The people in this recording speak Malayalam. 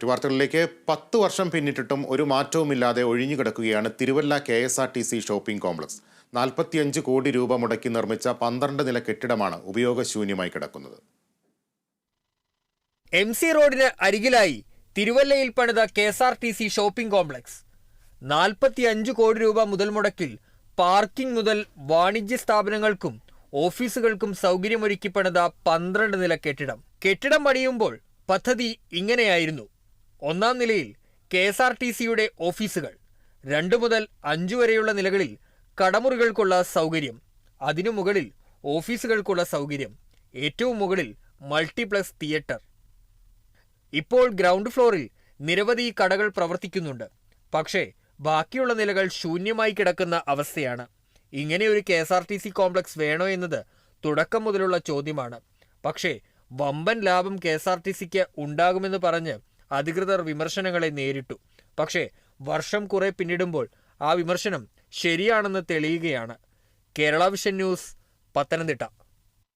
മറ്റു വാർത്തകളിലേക്ക് പത്ത് വർഷം പിന്നിട്ടിട്ടും ഒരു മാറ്റവുമില്ലാതെ ഒഴിഞ്ഞു കിടക്കുകയാണ് Thiruvalla K S R T C shopping complex. നാൽപ്പത്തിയഞ്ച് കോടി രൂപ മുടക്കി നിർമ്മിച്ച പന്ത്രണ്ട് നില കെട്ടിടമാണ് ഉപയോഗശൂന്യമായി കിടക്കുന്നത്. എം സി റോഡിന് അരികിലായി തിരുവല്ലയിൽ പണിത K S R T C shopping complex. നാൽപ്പത്തിയഞ്ച് കോടി രൂപ മുതൽ മുടക്കിൽ പാർക്കിംഗ് മുതൽ വാണിജ്യ സ്ഥാപനങ്ങൾക്കും ഓഫീസുകൾക്കും സൗകര്യമൊരുക്കി പണിത പന്ത്രണ്ട് നില കെട്ടിടം. കെട്ടിടം പണിയുമ്പോൾ പദ്ധതി ഇങ്ങനെയായിരുന്നു. ഒന്നാം നിലയിൽ കെ എസ് ആർ ടി സിയുടെ ഓഫീസുകൾ. രണ്ടു മുതൽ അഞ്ചു വരെയുള്ള നിലകളിൽ കടമുറികൾക്കുള്ള സൗകര്യം. അതിനു മുകളിൽ ഓഫീസുകൾക്കുള്ള സൗകര്യം. ഏറ്റവും മുകളിൽ മൾട്ടിപ്ലക്സ് തിയേറ്റർ. ഇപ്പോൾ ഗ്രൗണ്ട് ഫ്ലോറിൽ നിരവധി കടകൾ പ്രവർത്തിക്കുന്നുണ്ട്. പക്ഷേ ബാക്കിയുള്ള നിലകൾ ശൂന്യമായി കിടക്കുന്ന അവസ്ഥയാണ്. ഇങ്ങനെ ഒരു K S R T C complex വേണോ എന്നത് തുടക്കം മുതലുള്ള ചോദ്യമാണ്. പക്ഷേ വമ്പൻ ലാഭം കെ എസ് ആർ ടി സിക്ക് ഉണ്ടാകുമെന്ന് പറഞ്ഞ് അധികൃതർ വിമർശനങ്ങളെ നേരിട്ടു. പക്ഷേ വർഷം കുറെ പിന്നിടുമ്പോൾ ആ വിമർശനം ശരിയാണെന്ന് തെളിയുകയാണ്. Kerala vision news Pathanamthitta.